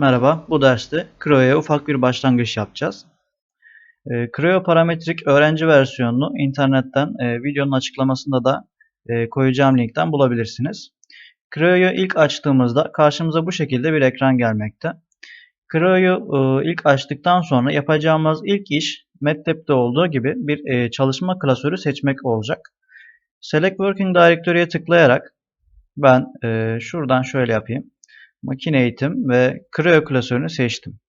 Merhaba, bu derste Creo'ya ufak bir başlangıç yapacağız. Ee, Creo parametrik öğrenci versiyonunu internetten e, videonun açıklamasında da e, koyacağım linkten bulabilirsiniz. Creo'yu ilk açtığımızda karşımıza bu şekilde bir ekran gelmekte. Creo'yu e, ilk açtıktan sonra yapacağımız ilk iş MATLab'de olduğu gibi bir çalışma klasörü seçmek olacak. Select Working Directory'ye tıklayarak ben şuradan şöyle yapayım makine eğitim ve Creo klasörünü seçtim.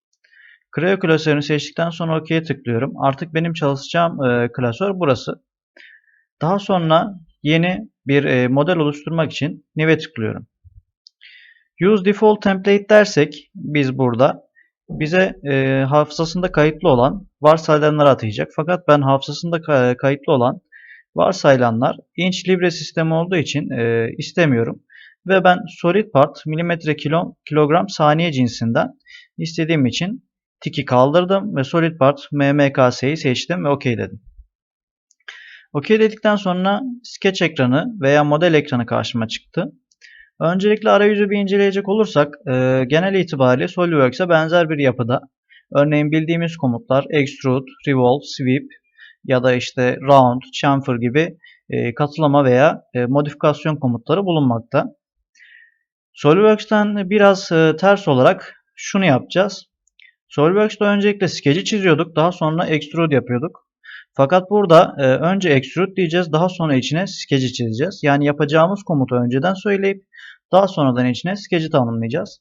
Creo klasörünü seçtikten sonra OK'ye tıklıyorum. Artık benim çalışacağım e, klasör burası. Daha sonra yeni bir e, model oluşturmak için New'e tıklıyorum. Use Default Template dersek biz burada bize e, hafızasında kayıtlı olan varsayılanları atayacak. Fakat ben hafızasında kayıtlı olan varsayılanlar inç libre sistemi olduğu için e, istemiyorum. Ve ben solid part milimetre kilo, kilogram saniye cinsinden istediğim için tiki kaldırdım ve solid part mmks'yi seçtim ve OK dedim. OK dedikten sonra sketch ekranı veya model ekranı karşıma çıktı. Öncelikle arayüzü bir inceleyecek olursak e, genel itibariyle SolidWorks'e benzer bir yapıda. Örneğin bildiğimiz komutlar extrude, revolve, sweep ya da işte round, chamfer gibi e, katılama veya e, modifikasyon komutları bulunmakta. SolidWorks'ten biraz e, ters olarak şunu yapacağız. SolidWorks'ta öncelikle skeci çiziyorduk. Daha sonra extrude yapıyorduk. Fakat burada e, önce extrude diyeceğiz. Daha sonra içine skeci çizeceğiz. Yani yapacağımız komutu önceden söyleyip daha sonradan içine skeci tanımlayacağız.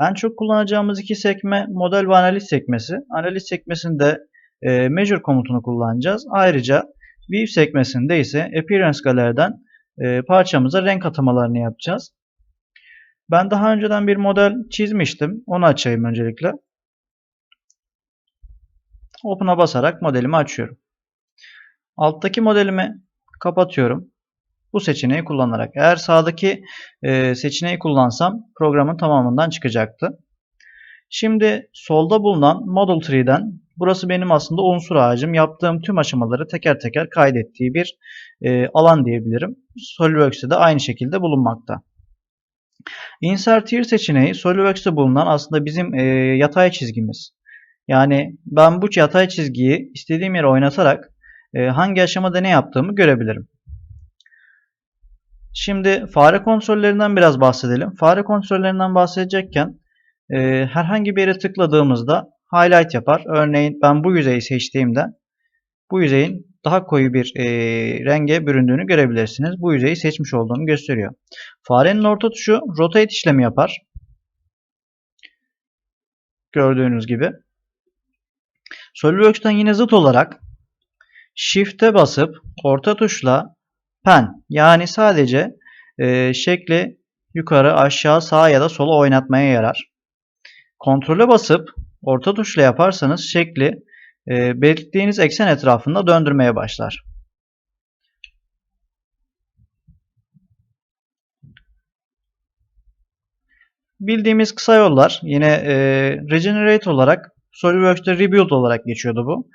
En çok kullanacağımız iki sekme model ve analiz sekmesi. Analiz sekmesinde e, measure komutunu kullanacağız. Ayrıca view sekmesinde ise appearance galeriden e, parçamıza renk atamalarını yapacağız. Ben daha önceden bir model çizmiştim. Onu açayım öncelikle. Open'a basarak modelimi açıyorum. Alttaki modelimi kapatıyorum. Bu seçeneği kullanarak. Eğer sağdaki e, seçeneği kullansam programın tamamından çıkacaktı. Şimdi solda bulunan Model Tree'den burası benim aslında unsur ağacım. Yaptığım tüm aşamaları teker teker kaydettiği bir e, alan diyebilirim. SolidWorks'te de aynı şekilde bulunmakta. Insert Here seçeneği SolidWorks'te bulunan aslında bizim e, yatay çizgimiz. Yani ben bu yatay çizgiyi istediğim yere oynatarak e, hangi aşamada ne yaptığımı görebilirim. Şimdi fare kontrollerinden biraz bahsedelim. Fare kontrollerinden bahsedecekken e, herhangi bir yere tıkladığımızda highlight yapar. Örneğin ben bu yüzeyi seçtiğimde bu yüzeyin daha koyu bir e, renge büründüğünü görebilirsiniz. Bu yüzeyi seçmiş olduğunu gösteriyor. Farenin orta tuşu rotate işlemi yapar. Gördüğünüz gibi. SolidWorks'tan yine zıt olarak Shift'e basıp orta tuşla pen yani sadece e, şekli yukarı, aşağı, sağa ya da sola oynatmaya yarar. Kontrole basıp orta tuşla yaparsanız şekli e, belirttiğiniz eksen etrafında döndürmeye başlar. Bildiğimiz kısa yollar yine e, regenerate olarak SolidWorks'te rebuild olarak geçiyordu bu.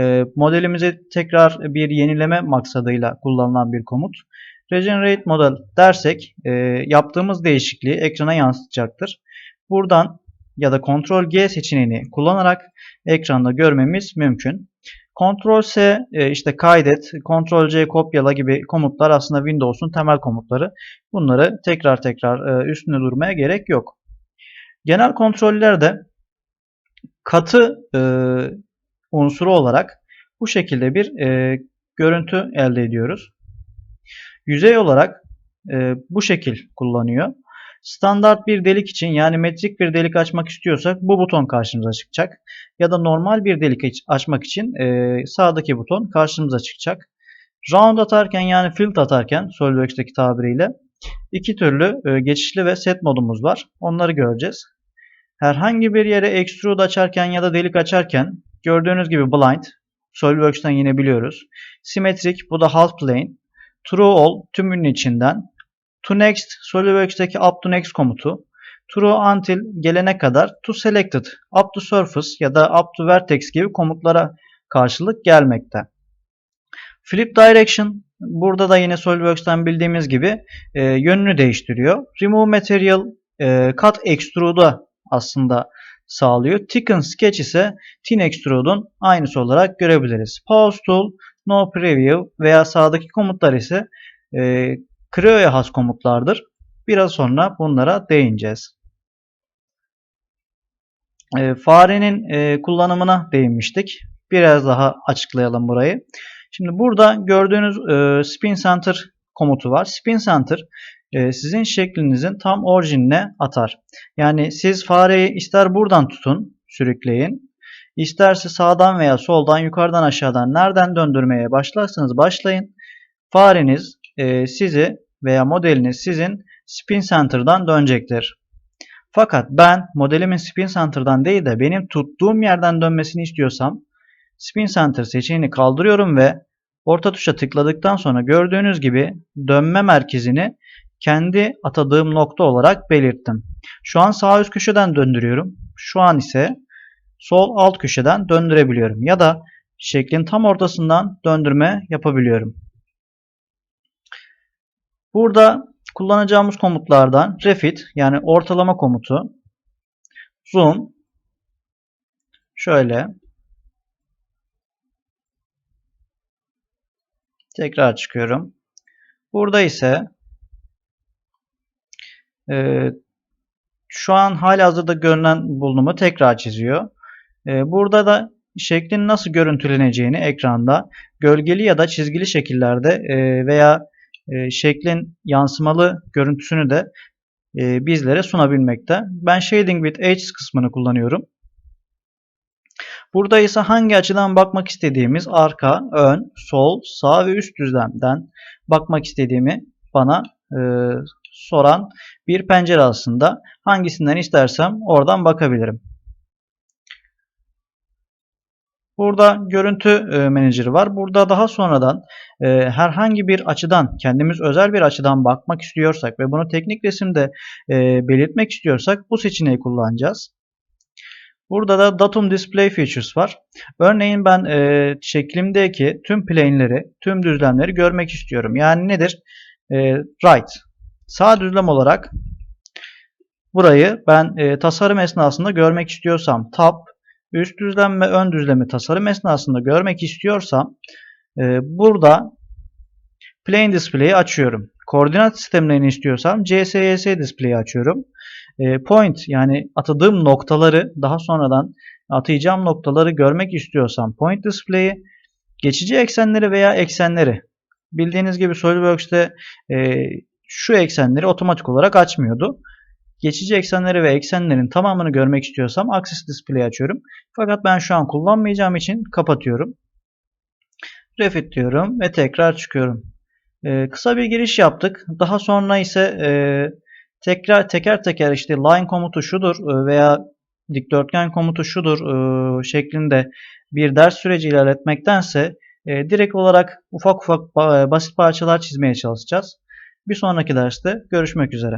E, modelimizi tekrar bir yenileme maksadıyla kullanılan bir komut. Regenerate model dersek e, yaptığımız değişikliği ekrana yansıtacaktır. Buradan ya da Ctrl G seçeneğini kullanarak ekranda görmemiz mümkün. Ctrl S e, işte kaydet, Ctrl C kopyala gibi komutlar aslında Windows'un temel komutları. Bunları tekrar tekrar e, üstünde durmaya gerek yok. Genel kontrollerde katı e, unsuru olarak bu şekilde bir görüntü elde ediyoruz. Yüzey olarak bu şekil kullanıyor. Standart bir delik için yani metrik bir delik açmak istiyorsak bu buton karşımıza çıkacak. Ya da normal bir delik açmak için e, sağdaki buton karşımıza çıkacak. Round atarken yani fill atarken SolidWorks'teki tabiriyle iki türlü e, geçişli ve set modumuz var. Onları göreceğiz. Herhangi bir yere extrude açarken ya da delik açarken gördüğünüz gibi blind SolidWorks'tan yine biliyoruz. Simetrik bu da half plane. True all tümünün içinden to next SolidWorks'teki up to next komutu true until gelene kadar to selected up to surface ya da up to vertex gibi komutlara karşılık gelmekte. Flip direction burada da yine SolidWorks'tan bildiğimiz gibi e, yönünü değiştiriyor. Remove material e, cut extrude'a aslında sağlıyor. Thicken Sketch ise Thin Extrude'un aynısı olarak görebiliriz. Pause Tool, No Preview veya sağdaki komutlar ise e, Creo'ya has komutlardır. Biraz sonra bunlara değineceğiz. E, farenin e, kullanımına değinmiştik. Biraz daha açıklayalım burayı. Şimdi burada gördüğünüz e, Spin Center komutu var. Spin Center e, sizin şeklinizin tam orijinine atar. Yani siz fareyi ister buradan tutun, sürükleyin. İsterse sağdan veya soldan, yukarıdan aşağıdan nereden döndürmeye başlarsanız başlayın. Fareniz e, sizi veya modeliniz sizin spin center'dan dönecektir. Fakat ben modelimin spin center'dan değil de benim tuttuğum yerden dönmesini istiyorsam spin center seçeneğini kaldırıyorum ve orta tuşa tıkladıktan sonra gördüğünüz gibi dönme merkezini kendi atadığım nokta olarak belirttim. Şu an sağ üst köşeden döndürüyorum. Şu an ise sol alt köşeden döndürebiliyorum. Ya da şeklin tam ortasından döndürme yapabiliyorum. Burada kullanacağımız komutlardan refit yani ortalama komutu, zoom, şöyle, tekrar çıkıyorum. Burada ise e, şu an hali hazırda görünen bulunumu tekrar çiziyor. E, burada da şeklin nasıl görüntüleneceğini ekranda gölgeli ya da çizgili şekillerde e, veya e, şeklin yansımalı görüntüsünü de e, bizlere sunabilmekte. Ben Shading with Edges kısmını kullanıyorum. Burada ise hangi açıdan bakmak istediğimiz arka, ön, sol, sağ ve üst düzlemden bakmak istediğimi bana e, soran bir pencere aslında. Hangisinden istersem oradan bakabilirim. Burada görüntü e, menajeri var. Burada daha sonradan e, herhangi bir açıdan, kendimiz özel bir açıdan bakmak istiyorsak ve bunu teknik resimde e, belirtmek istiyorsak bu seçeneği kullanacağız. Burada da Datum Display Features var. Örneğin ben e, şeklimdeki tüm plane'leri, tüm düzlemleri görmek istiyorum. Yani nedir? E, right. Sağ düzlem olarak burayı ben e, tasarım esnasında görmek istiyorsam Tab, üst düzlem ve ön düzlemi tasarım esnasında görmek istiyorsam e, burada Plane Display'i açıyorum. Koordinat sistemlerini istiyorsam CSYS Display'i açıyorum. E, point yani atadığım noktaları daha sonradan atayacağım noktaları görmek istiyorsam Point Display'i geçici eksenleri veya eksenleri bildiğiniz gibi SolidWorks'te e, şu eksenleri otomatik olarak açmıyordu. Geçici eksenleri ve eksenlerin tamamını görmek istiyorsam Axis Display açıyorum. Fakat ben şu an kullanmayacağım için kapatıyorum. Refit diyorum ve tekrar çıkıyorum. Ee, kısa bir giriş yaptık. Daha sonra ise e, tekrar teker teker işte line komutu şudur e, veya dikdörtgen komutu şudur e, şeklinde bir ders süreci ilerletmektense e, direkt olarak ufak ufak basit parçalar çizmeye çalışacağız. Bir sonraki derste görüşmek üzere.